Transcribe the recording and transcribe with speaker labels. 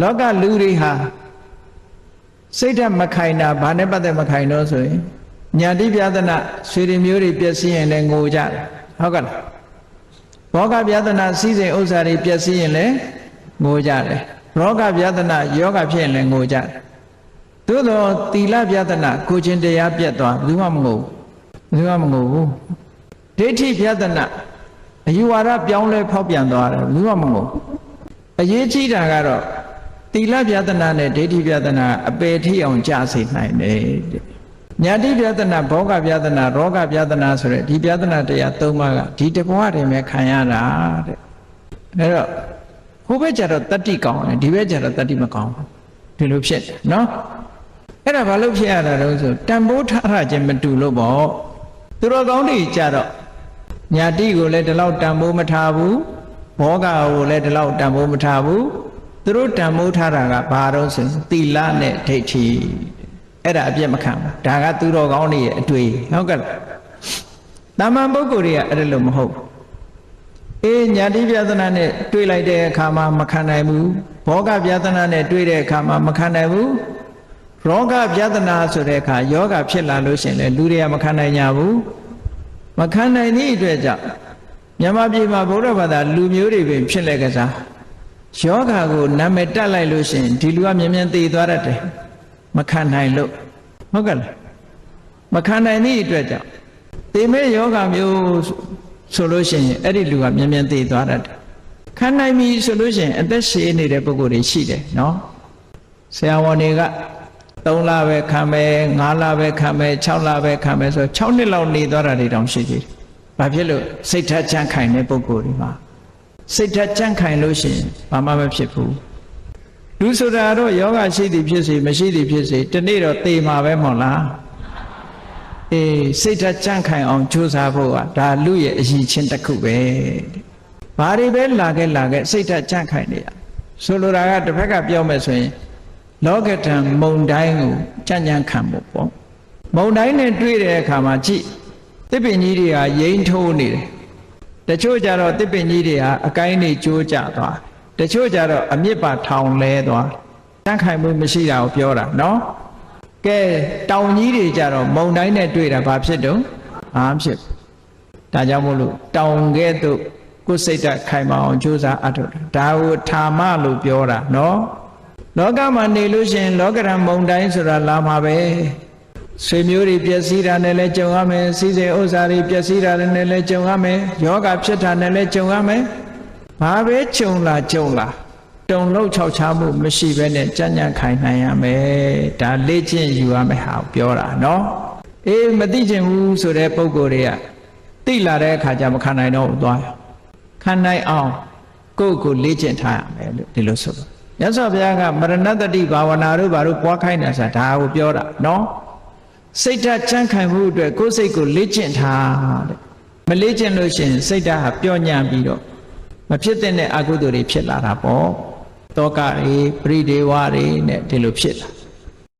Speaker 1: လောကလူတွေဟာစိတ်ဓာတ်မခိုင်တာဘာနဲ့ပတ်သက်မခိုင်တော့ဆိုရင်ညာတိပြဒနာဆွေတွေမျိုးတွေပျက်စီးရင်လည်းငိုကြတယ်ဟုတ်ကဲ့လားဘောဂပြဒနာစီးစိမ်ဥစ္စာတွေပျက်စီးရင်လည်းငိုကြတယ်ရောဂပြဒနာယောဂဖြစ်ရင်လည်းငိုကြတယ်သို့တော့သီလပြဒနာကိုချင်းတရားပြတ်သွားဘယ်သူမှမငိုဘူးဘယ်သူမှမငိုဘူးဒိဋ္ဌိပြဒနာအယူဝါဒပြောင်းလဲဖောက်ပြန်သွားတယ်ဘယ်သူမှမငိုဘူးအရေးကြီးတာကတော့ သီလပြဒနာနဲ့ဒိဋ္ဌိပြဒနာအပေထိအောင်ကြစေနိုင်တယ်တဲ့ညာတိပြဒနာဘောဂပြဒနာရောဂပြဒနာဆိုတဲ့ဒီပြဒနာတရား၃ပါးကဒီတဘဝတည်းပဲခံရတာတဲ့အဲတော့ဟိုဘက်ကျတော့တတ္တိကောင်းတယ်ဒီဘက်ကျတော့တတ္တိမကောင်းဘူးဒီလိုဖြစ်တယ်နော်အဲ့ဒါဘာလို့ဖြစ်ရတာလဲဆိုတန်ဖိုးထားရခြင်းမတူလို့ပေါ့သူတော်ကောင်းတွေကြတော့ညာတိကိုလည်းဒီလောက်တန်ဖိုးမထားဘူးဘောဂကိုလည်းဒီလောက်တန်ဖိုးမထားဘူး သူတို့တန်ဖိုးထားတာကဘာတော့ဆိုရင်သီလနဲ့ဒိဋ္ဌိအဲ့ဒါအပြစ်မခံဘူးဒါကသူတော်ကောင်းတွေရဲ့အတွေ့ဟုတ်ကဲ့တာမန်ပုဂ္ဂိုလ်တွေကအဲ့ဒါလို့မဟုတ်ဘူးအေးညာတိပြဿနာနဲ့တွေ့လိုက်တဲ့အခါမှာမခံနိုင်ဘူးဘောဂပြဿနာနဲ့တွေ့တဲ့အခါမှာမခံနိုင်ဘူးရောဂပြဿနာဆိုတဲ့အခါယောဂဖြစ်လာလို့ရှိရင်လေလူတွေကမခံနိုင်ကြဘူးမခံနိုင်သည့်အတွက်ကြောင့်မြန်မာပြည်မှာဗုဒ္ဓဘာသာလူမျိုးတွေပင်ဖြစ်လက်ကြစား ယောဂကိုနာမည်တက်လိုက်လို့ရှိရင်ဒီလူကမြင်မြင်သိသွားတတ်တယ်မခံနိုင်လို့ဟုတ်ကဲ့လားမခံနိုင်သည့်အတွက်ကြောင့်သေမဲ့ယောဂမျိုးဆိုလို့ရှိရင်အဲ့ဒီလူကမြင်မြင်သိသွားတတ်တယ်ခံနိုင်ပြီဆိုလို့ရှိရင်အသက်ရှည်နေတဲ့ပုဂ္ဂိုလ်တွေရှိတယ်နော်ဆရာဝန်တွေက3လပဲခံမယ်5လပဲခံမယ်6လပဲခံမယ်ဆို6နှစ်လောက်နေသွားတာတွေတောင်ရှိသေးတယ်။ဘာဖြစ်လို့စိတ်ထချမ်းခိုင်တဲ့ပုဂ္ဂိုလ်တွေမှာ စိတ်ထချမ်းခိုင်လို့ရှိရင်ဘာမှမဖြစ်ဘူး။လူဆိုတာတော့ယောဂရှိသည်ဖြစ်စေမရှိသည်ဖြစ်စေဒီနေ့တော့သေမှာပဲမဟုတ်လား။အေးစိတ်ထချမ်းခိုင်အောင်ကြိုးစားဖို့ကဒါလူရဲ့အရင်ချင်းတစ်ခုပဲတဲ့။ဘာတွေပဲလာခဲ့လာခဲ့စိတ်ထချမ်းခိုင်နေရ။ဆိုလိုတာကတစ်ဖက်ကပြောမယ်ဆိုရင်လောကဓာတ်မုံတိုင်းကိုကြံ့ကြံ့ခံဖို့ပေါ့မုံတိုင်းနဲ့တွေ့တဲ့အခါမှာကြည့်တစ်ပင်ကြီးတွေကရိမ့်ထိုးနေတယ် တချို့ကြတော့တစ်ပင်ကြီးတွေဟာအကိုင်းတွေကျိုးကျသွားတချို့ကြတော့အမြစ်ပါထောင်လဲသွားတန့်ခိုင်မှုမရှိတာကိုပြောတာနော်ကဲတောင်ကြီးတွေကြတော့မုံတိုင်းနဲ့တွေ့တာဘာဖြစ်တော့အားဖြစ်ဒါကြောင့်မို့လို့တောင်ကဲ့သို့ကိုယ်စိတ်ဓာတ်ခိုင်မာအောင်ကြိုးစားအထောက်ဒါကိုဌာမလို့ပြောတာနော်လောကမှာနေလို့ရှိရင်လောကရန်မုံတိုင်းဆိုတာလာမှာပဲ ဆွေမျိုးတွေပျက်စီးတာနဲ့လည်းကြုံရမယ်စီးစိမ်ဥစ္စာတွေပျက်စီးတာနဲ့လည်းကြုံရမယ်ယောဂဖြစ်တာနဲ့လည်းကြုံရမယ်ဘာပဲကြုံလာကြုံလာတုံလုံးခြောက်ချမှုမရှိဘဲနဲ့ကြံ့ကြံ့ခိုင်နိုင်ရမယ်ဒါလေ့ကျင့်ယူရမယ်ဟာပြောတာနော်အေးမသိချင်ဘူးဆိုတဲ့ပုံကိုယ်တွေကသိလာတဲ့အခါကျမခံနိုင်တော့ဘူးသွားခံနိုင်အောင်ကိုယ့်ကိုယ်လေ့ကျင့်ထားရမယ်လို့ဒီလိုဆိုတော့မြတ်စွာဘုရားကမရဏတတိဘာဝနာတို့ဘာတို့ပွားခိုင်းတာဆိုတာဒါကိုပြောတာနော် စိတ်ဓာတ်ချမ်းခံမှုအတွက်ကိုယ်စိတ်ကိုလေ့ကျင့်ထားတဲ့မလေ့ကျင့်လို့ရှိရင်စိတ်ဓာတ်ဟာပျော့ညံ့ပြီးတော့မဖြစ်တဲ့အကုသိုလ်တွေဖြစ်လာတာပေါ့တောကတွေပရိဒေဝတွေနဲ့ဒီလိုဖြစ်လာ